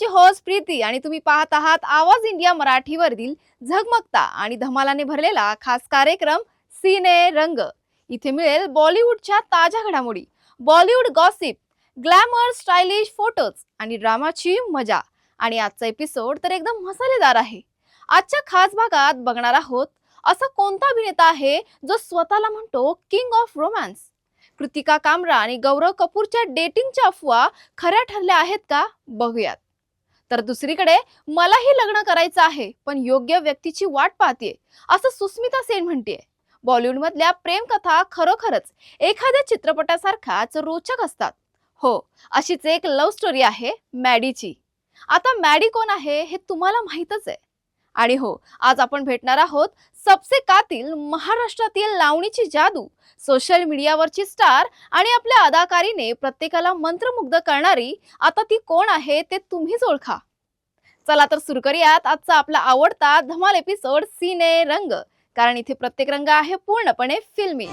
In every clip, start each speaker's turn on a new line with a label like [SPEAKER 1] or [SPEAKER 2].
[SPEAKER 1] तुमची होस्ट प्रीती आणि तुम्ही पाहत आहात आवाज इंडिया मराठीवरील झगमगता आणि धमालाने भरलेला खास कार्यक्रम सिने रंग. इथे मिळेल बॉलिवूडच्या ताज्या घडामोडी. Bollywood gossip glamour stylish photos आणि ड्रामाची मजा. आणि आजचा एपिसोड तर एकदम मसालेदार आहे. आजच्या खास भागात बघणार आहोत असा कोणता अभिनेता आहे जो स्वतःला म्हणतो king of romance? Kritika Kamra आणि गौरव कपूरच्या डेटिंगच्या अफवा खऱ्या ठरल्या आहेत का? बघूयात. तर दुसरीकडे मलाही लग्न करायचं आहे पण योग्य व्यक्तीची वाट पाहतीये असं सुस्मिता सेन म्हणतेय. बॉलिवूडमधल्या प्रेमकथा खरोखरच एखाद्या चित्रपटासारखाच रोचक असतात. हो अशीच एक लव्ह स्टोरी आहे मॅडीची. आता मॅडी कोण आहे हे तुम्हाला माहीतच आहे. आणि हो आज आपण भेटणार आहोत सबसे कातील महाराष्ट्रातील लावणीची जादू सोशल मीडियावरची स्टार आणि आपल्या अदाकारीने प्रत्येकाला मंत्रमुग्ध करणारी आता ती कोण आहे ते तुम्हीच ओळखा. चला तर सुरू करूयात आजचा आपला आवडता धमाल एपिसोड सिने रंग कारण इथे प्रत्येक रंग आहे पूर्णपणे फिल्मी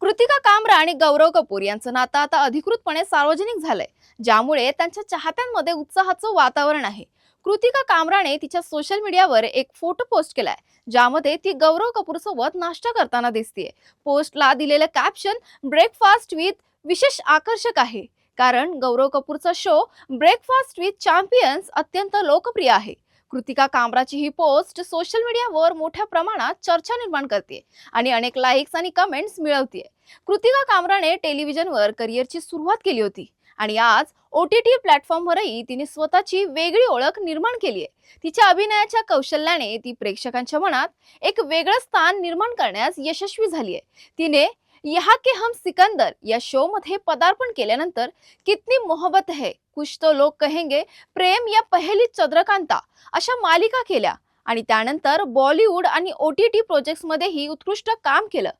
[SPEAKER 1] कृतिका कामरा आणि गौरव कपूर यांचं नातं आता अधिकृतपणे सार्वजनिक झालंय ज्यामुळे त्यांच्या चाहत्यांमध्ये उत्साहाचं वातावरण आहे. कृतिका कामराने तिच्या सोशल मीडियावर एक फोटो पोस्ट केलाय ज्यामध्ये ती गौरव कपूर सोबत नाश्ता करताना दिसतीये. पोस्टला दिलेलं कॅप्शन ब्रेकफास्ट विथ विशेष आकर्षक आहे. कारण गौरव कपूरचा शो ब्रेकफास्ट विथ चॅम्पियन्स अत्यंत लोकप्रिय आहे. कृतिका कामराची ही पोस्ट सोशल मीडियावर मोठ्या प्रमाणात चर्चा निर्माण करते आणि अनेक लाईक्स आणि कमेंट्स मिळवते कृतिका कामराने टेलिव्हिजनवर करिअरची सुरुवात केली होती. आणि आज ओ टी टी प्लॅटफॉर्मवरही तिने स्वतःची वेगळी ओळख निर्माण केली आहे. तिच्या अभिनयाच्या कौशल्याने ती प्रेक्षकांच्या मनात एक वेगळं स्थान निर्माण करण्यास यशस्वी झाली आहे. तिने यहाँ के हम सिकंदर या शो मध्ये पदार्पण केल्यानंतर कितनी मोहब्बत है कुछ तो लोक कहेंगे प्रेम या पहिली चंद्रकांता अशा मालिका केल्या आणि त्यानंतर बॉलिवूड आणि ओ टी टी प्रोजेक्ट्समध्येही उत्कृष्ट काम केलं.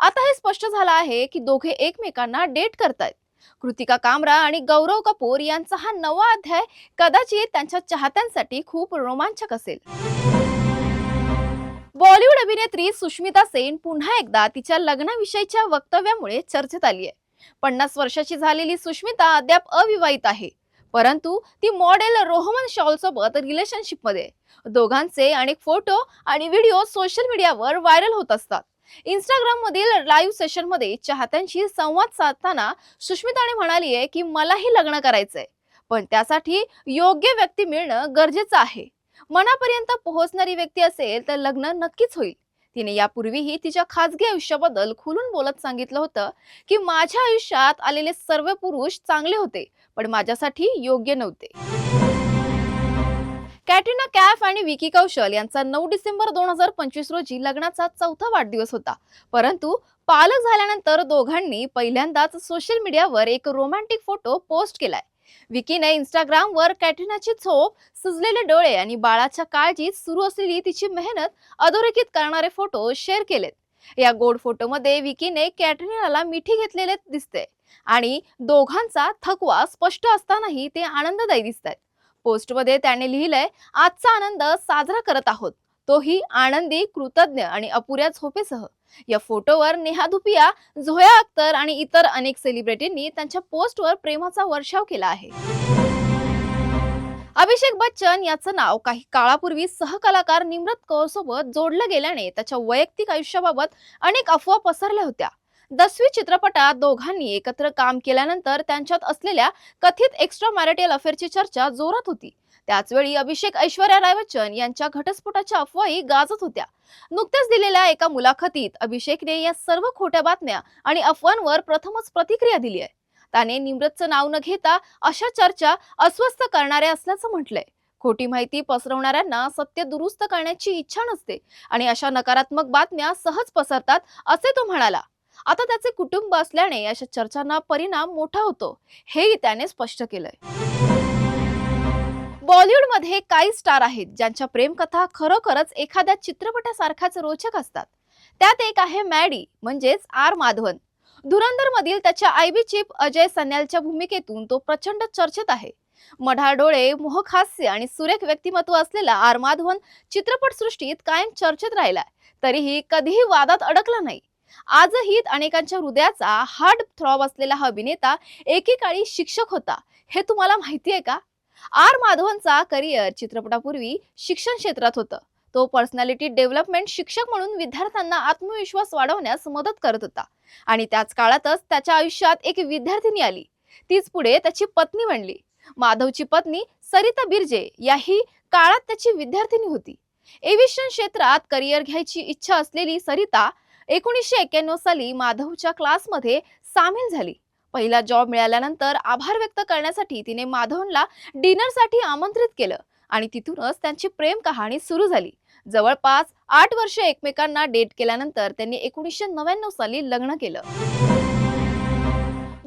[SPEAKER 1] आता हे स्पष्ट झालं आहे की दोघे एकमेकांना डेट करतायत. कृतिका कामरा आणि गौरव कपूर यांचा हा नवा अध्याय कदाचित त्यांच्या चाहत्यांसाठी खूप रोमांचक असेल. बॉलिवूड अभिनेत्री सुष्मिता सेन पुन्हा एकदा तिच्या लग्नाविषयीच्या वक्तव्यामुळे चर्चेत आली आहे पन्नास वर्षाची झालेली सुष्मिता अद्याप अविवाहित आहे. परंतु ती मॉडेल रोहमन शॉल सोबत रिलेशनशिपमध्ये दोघांचे अनेक फोटो आणि व्हिडिओ सोशल मीडियावर व्हायरल होत असतात. इंस्टाग्राम मधील लाईव्ह सेशनमध्ये चाहत्यांशी संवाद साधताना सुष्मिताने म्हणाली आहे की मलाही लग्न करायचंय पण त्यासाठी योग्य व्यक्ती मिळणं गरजेचं आहे. मनापर्यंत पोहोचणारी व्यक्ती असेल तर लग्न नक्कीच होईल. तिने यापूर्वीही तिच्या खाजगी आयुष्याबद्दल खुलून बोलत सांगितलं होतं की माझ्या आयुष्यात आलेले सर्व पुरुष चांगले होते पण माझ्यासाठी योग्य नव्हते. कॅटरीना कॅफ आणि विकी कौशल यांचा नऊ डिसेंबर दोन हजार पंचवीस रोजी लग्नाचा चौथा वाढदिवस होता. परंतु पालक झाल्यानंतर दोघांनी पहिल्यांदाच सोशल मीडियावर एक रोमॅन्टिक फोटो पोस्ट केलाय. विकीने इंस्टाग्रामवर कॅटरीनाची झोप सुजलेले डोळे आणि बाळाच्या काळजीत सुरू असलेली तिची मेहनत अधोरेखित करणारे फोटो शेअर केलेत. या गोड फोटोमध्ये विकीने कॅटरीनाला मिठी घेतलेले दिसते आणि दोघांचा थकवा स्पष्ट असतानाही ते आनंददायी दिसतात पोस्टमध्ये त्याने लिहिलंय आजचा आनंद साजरा करत आहोत. तोही आनंदी कृतज्ञ आणि अपुऱ्या झोपेसह. या फोटोवर नेहा धुपिया झोया अख्तर आणि इतर अनेक सेलिब्रिटींनी त्यांच्या पोस्टवर प्रेमाचा वर्षाव केला आहे. अभिषेक बच्चन याचं नाव काही काळापूर्वी सहकलाकार निम्रत कौर सोबत जोडलं गेल्याने त्याच्या वैयक्तिक आयुष्याबाबत अनेक अफवा पसरल्या होत्या. दसवी चित्रपटात दोघांनी एकत्र काम केल्यानंतर त्यांच्यात असलेल्या कथित एक्स्ट्रा मॅरिटल अफेअरची चर्चा जोरात होती. त्याचवेळी अभिषेक ऐश्वर्या राय बच्चन यांच्या घटस्फोटाच्या अफवाही गाजत होत्या. नुकत्याच दिलेल्या एका मुलाखतीत अभिषेकने या सर्व खोट्या बातम्या आणि अफवांवर प्रथमच प्रतिक्रिया दिली आहे. त्याने निम्रतचं नाव न घेता अशा चर्चा अस्वस्थ करणाऱ्या असल्याचं म्हटलंय. खोटी माहिती पसरवणाऱ्यांना सत्य दुरुस्त करण्याची इच्छा नसते आणि अशा नकारात्मक बातम्या सहज पसरतात असे तो म्हणाला. आता त्याचे कुटुंब असल्याने अशा चर्चांना परिणाम मोठा होतो. हेही त्याने स्पष्ट केलंय. बॉलिवूडमध्ये काही स्टार आहेत ज्यांच्या प्रेमकथा खरोखरच एखाद्या चित्रपटासारखाच रोचक असतात. त्यात एक आहे मॅडी म्हणजेच आर माधवन. धुरंधर मधील त्याच्या आयबी चीफ अजय सन्यालच्या भूमिकेतून तो प्रचंड चर्चेत आहे. मढाळ डोळे मोहक हास्य आणि सुरेख व्यक्तिमत्व असलेला आर माधवन चित्रपटसृष्टीत कायम चर्चेत राहिला तरीही कधीही वादात अडकला नाही. आजही अनेकांच्या हृदयाचा हार्ड थ्रॉब असलेला हा अभिनेता एकेकाळी शिक्षक होता. हे तुम्हाला माहिती आहे का? आर माधवनचा करिअर चित्रपटापूर्वी शिक्षण क्षेत्रात होतं. तो पर्सनॅलिटी डेव्हलपमेंट शिक्षक म्हणून विद्यार्थ्यांना आत्मविश्वास वाढवण्यास मदत करत होता. आणि त्याच काळातच त्याच्या आयुष्यात एक विद्यार्थिनी आली. तीच पुढे त्याची पत्नी बनली. माधवची पत्नी सरिता बिर्जे याही काळात त्याची विद्यार्थिनी होती. एव्हिएशन क्षेत्रात करिअर घ्यायची इच्छा असलेली सरिता एकोणीसशे एक्क्याण्णव साली माधवच्या क्लासमध्ये सामील झाली. पहिला जॉब मिळाल्यानंतर आभार व्यक्त करण्यासाठी तिने माधवनला डिनरसाठी आमंत्रित केलं आणि तिथूनच त्यांची प्रेम कहाणी सुरू झाली. जवळपास आठ वर्ष एकमेकांना डेट केल्यानंतर त्यांनी एकोणीसशे नव्याण्णव साली लग्न केलं.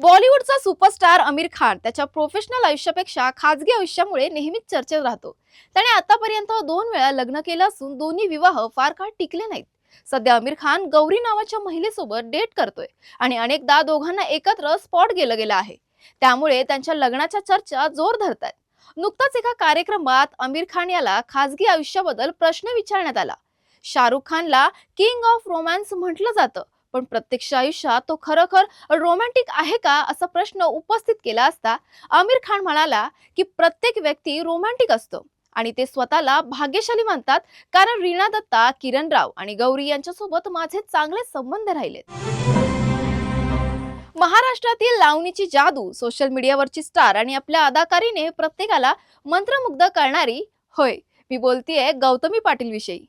[SPEAKER 1] बॉलिवूडचा सुपरस्टार आमिर खान त्याच्या प्रोफेशनल आयुष्यापेक्षा खाजगी आयुष्यामुळे नेहमीच चर्चेत राहतो. त्याने आतापर्यंत दोन वेळा लग्न केलं असून दोन्ही विवाह फार काळ टिकले नाहीत. सध्या आमिर खान गौरी नावाच्या महिलेसोबत डेट करतोय आणि अनेकदा दोघांना एकत्र स्पॉट गेलं गेलं आहे. त्यामुळे त्यांच्या लग्नाच्या चर्चा जोर धरतात नुकताच एका कार्यक्रमात आमिर खान याला खाजगी आयुष्याबद्दल प्रश्न विचारण्यात आला. शाहरुख खानला किंग ऑफ रोमॅन्स म्हटलं जातं पण प्रत्यक्ष आयुष्यात तो खरोखर रोमॅन्टिक आहे का असा प्रश्न उपस्थित केला असता आमिर खान म्हणाला की प्रत्येक व्यक्ती रोमॅन्टिक असतो. आणि ते स्वतःला भाग्यशाली मानतात कारण रीना दत्ता किरण राव आणि गौरी यांच्यासोबत माझे चांगले संबंध राहिलेत. महाराष्ट्रातील लावणीची जादू सोशल मीडियावरची स्टार आणि आपल्या अदाकारीने प्रत्येकाला मंत्रमुग्ध करणारी होय मी बोलतीये गौतमी पाटील विषयी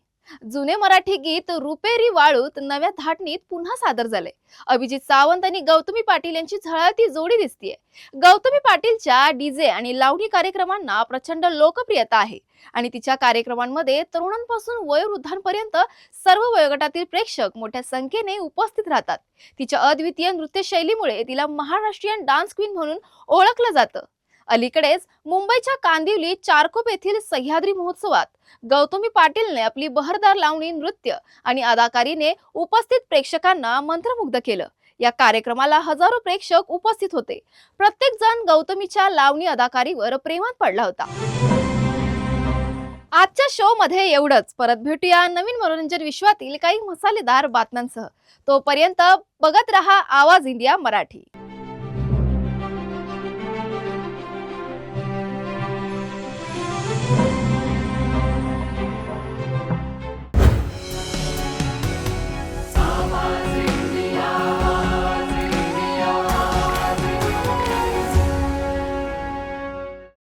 [SPEAKER 1] जुने मराठी गीत रुपेरी वाळूत नव्या धाटणीत पुन्हा सादर झाले. अभिजित सावंत आणि गौतमी पाटील यांची झळाळती जोडी दिसतीये. गौतमी पाटीलच्या डीजे आणि लावणी कार्यक्रमांना प्रचंड लोकप्रियता आहे. आणि तिच्या कार्यक्रमांमध्ये तरुणांपासून वयोवृद्धांपर्यंत सर्व वयोगटातील प्रेक्षक मोठ्या संख्येने उपस्थित राहतात. तिच्या अद्वितीय नृत्यशैलीमुळे तिला महाराष्ट्रीयन डान्स क्वीन म्हणून ओळखलं जातं. अलीकडेच मुंबईच्या कांदिवली चारकोप येथील सह्याद्री महोत्सवात गौतमी पाटीलने आपली बहरदार लावणी नृत्य आणि अदाकारीने उपस्थित प्रेक्षकांना मंत्रमुग्ध केलं. या कार्यक्रमाला हजारो प्रेक्षक उपस्थित होते. प्रत्येक जण गौतमीच्या लावणी अदाकारीवर प्रेमात पडला होता. आजच्या शो मध्ये एवढंच. परत भेटूया नवीन मनोरंजन विश्वातील काही मसालेदार बातम्यांसह. तोपर्यंत बघत रहा आवाज इंडिया मराठी.